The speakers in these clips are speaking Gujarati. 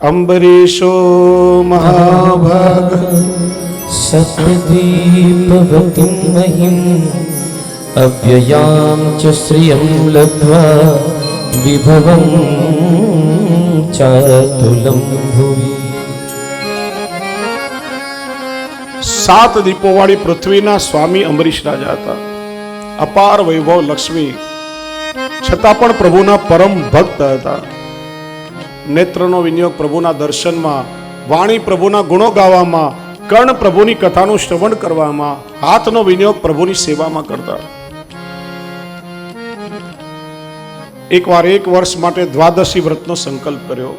અંબરીશો મહાભાગ सत्यदीपवतीं महीं अव्ययां च श्रियं लब्ध्वा विभवं चातुलं भुवि સાત દીપોવાળી પૃથ્વીના સ્વામી અંબરીશ રાજા હતા અપાર વૈભવ લક્ષ્મી છતાં પણ પ્રભુના પરમ ભક્ત હતા નેત્રનો વિનિયોગ પ્રભુના દર્શનમાં, વાણી પ્રભુના ગુણો ગાવામાં કર્ણ પ્રભુની કથાનું શ્રવણ કરવામાં, હાથનો વિનિયોગ પ્રભુની સેવામાં કરતા. એકવાર એક વર્ષ માટે દ્વાદશી વ્રતનો સંકલ્પ કર્યો.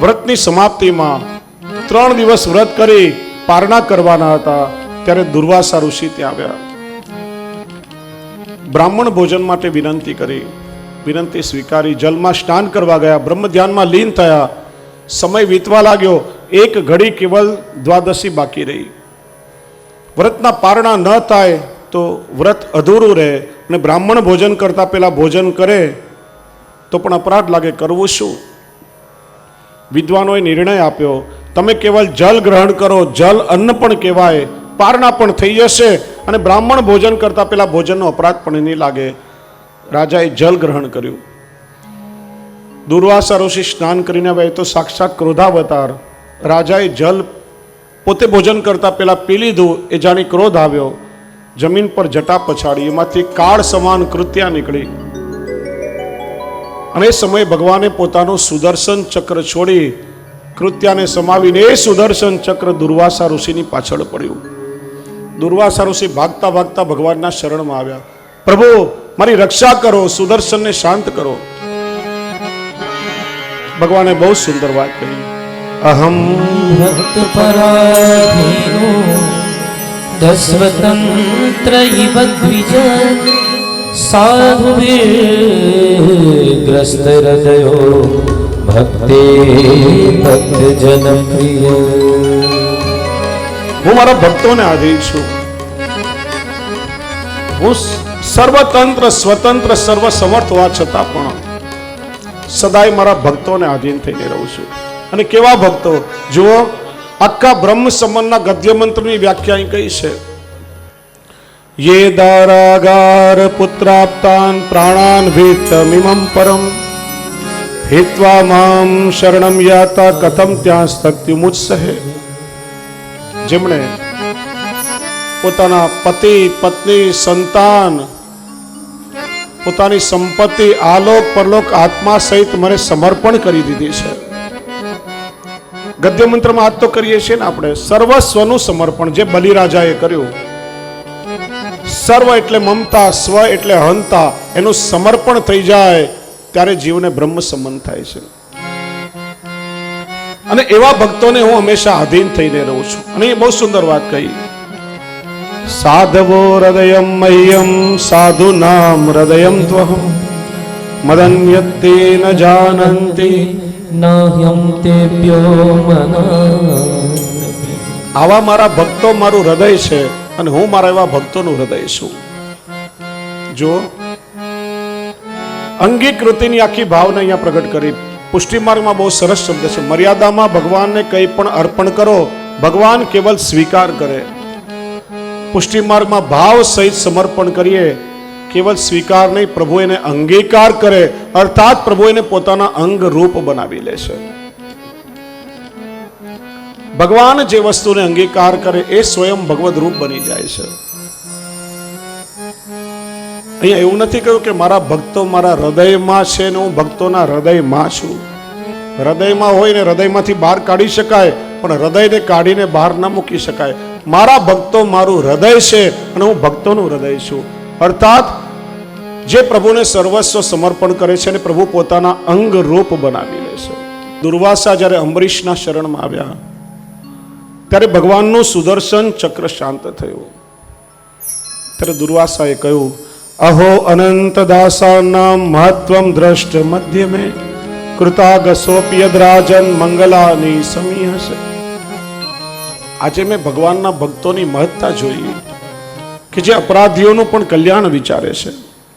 વ્રતની સમાપ્તિમાં ત્રણ દિવસ વ્રત કરી પારણા કરવાના હતા, ત્યારે દુર્વાસા ઋષિ ત્યાં આવ્યા. બ્રાહ્મણ ભોજન માટે વિનંતી કરી. વિનંતી સ્વીકારી, જલમાં સ્નાન કરવા ગયા બ્રહ્મ ધ્યાનમાં લીન થયા, સમય વીતવા લાગ્યો, એક ઘડી કેવલ દ્વાદશી બાકી રહી. વ્રતના પારણા ન થાય તો વ્રત અધૂરું રહે અને બ્રાહ્મણ ભોજન કરતા પહેલાં ભોજન કરે, તો પણ અપરાધ લાગે, કરવું શું? વિદ્વાનોએ નિર્ણય આપ્યો, તમે કેવલ જલ ગ્રહણ કરો, જલ અન્ન પણ કહેવાય, પારણા પણ થઈ જશે અને બ્રાહ્મણ ભોજન કરતા પહેલાં ભોજનનો અપરાધ પણ નહીં લાગે. રાજાએ જલ ગ્રહણ કર્યું. દુર્વાસા ઋષિ સ્નાન કરીને આવે તો સાક્ષાત ક્રોધાવતાર. રાજાએ જલ પોતે ભોજન કરતા પહેલાં પી લીધું, એ જાણી ક્રોધ આવ્યો. જમીન પર જટા પછાડી, એમાંથી કાળ સમાન કૃત્યા નીકળી. અને એ સમયે ભગવાને પોતાનું સુદર્શન ચક્ર છોડી કૃત્યાને સમાવીને એ સુદર્શન ચક્ર દુર્વાસા ઋષિની પાછળ પડ્યું. દુર્વાસા ઋષિ ભાગતા ભાગતા ભગવાનના શરણમાં આવ્યા. પ્રભુ મારી રક્ષા કરો સુદર્શનને શાંત કરો. ભગવાને બહુ સુંદર વાત કરી અહમ ભક્ત પરાધીનો દસ્વતંત્ર ઇવ સાધુ ગ્રસ્ત હૃદયો ભક્તે ભક્ત જનપ્રિય હું મારા ભક્તોને આધીન છું. હું સર્વતંત્ર, સ્વતંત્ર સર્વ સમર્થ હોવા છતાં પણ સદાય મારા ભક્તોને આધીન થઈને રહું છું. અને કેવા ભક્તો? જુઓ, આખા બ્રહ્મ સંબંધના ગદ્ય મંત્રની વ્યાખ્યા અહીં કઈ છે? યે દારાગાર પુત્રાપ્તાન પ્રાણાન ભીતમિમમ પરમ. હિત્વા મામ શરણમ યાતા કથમ ત્યાં શક્તિ મુત્સહે જેમણે પોતાના પતિ, પત્ની, સંતાન, પોતાની સંપત્તિ, આલોક, પરલોક, આત્મા સહિત મને સમર્પણ કરી દીધી છે. ગદ્ય મંત્રમાં આજ તો કરીએ છીએ ને આપણે. સર્વસ્વનું સમર્પણ જે બલિરાજાએ કર્યું. સર્વ એટલે મમતા, સ્વ એટલે હંતા, એનું સમર્પણ થઈ જાય ત્યારે જીવને બ્રહ્મ સંબંધ થાય છે. અને એવા ભક્તોને હું હંમેશા આધીન થઈને રહું છું. અને એ બહુ સુંદર વાત કહી. સાધવો હૃદય મહ્યમ સાધુનામ હૃદય ત્વહમ મદન્યતે ન જાનંતી નાહ્યમ તેભ્યો આવા મારા ભક્તો મારું હૃદય છે અને હું મારા એવા ભક્તોનું હૃદય છું જો અંગીકૃતિની આખી ભાવના અહીંયા પ્રગટ કરી પુષ્ટિ માર્ગમાં બહુ સરસ શબ્દ છે મર્યાદામાં ભગવાનને કંઈ પણ અર્પણ કરો ભગવાન કેવલ સ્વીકાર કરે પુષ્ટિ માર્ગમાં ભાવ સહિત સમર્પણ કરીએ, કેવલ સ્વીકાર નહીં, પ્રભુ એને અંગીકાર કરે, અર્થાત પ્રભુ એને પોતાના અંગ રૂપ બનાવી લે છે. ભગવાન જે વસ્તુને અંગીકાર કરે એ સ્વયં ભગવદ રૂપ બની જાય છે. અહીંયા એવું નથી કહ્યું કે મારા ભક્તો મારા હૃદયમાં છે ને હું ભક્તોના હૃદયમાં છું. હૃદયમાં હોય ને હૃદયમાંથી બહાર કાઢી શકાય, પણ હૃદયને કાઢીને બહાર ન મૂકી શકાય. મારા ભક્તો મારું હૃદય છે અને હું ભક્તોનું હૃદય છું. અર્થાત, જે પ્રભુને સર્વસ્વ સમર્પણ કરે છે અને પ્રભુ પોતાના અંગ રૂપ બનાવી લે છે. દુર્વાસા જ્યારે અંબરીશના શરણમાં આવ્યા, ત્યારે ભગવાનનું સુદર્શન ચક્ર શાંત થયું. ત્યારે દુર્વાસાએ કહ્યું, અહો અનંત દાસાના મહત્વમ દ્રષ્ટ મધ્યમે કૃતાગસોપ્યદ્રાજન મંગલાની સમી હશે આજે મેં ભગવાનના ભક્તોની મહત્તા જોઈ કે જે અપરાધીઓનું પણ કલ્યાણ વિચારે છે.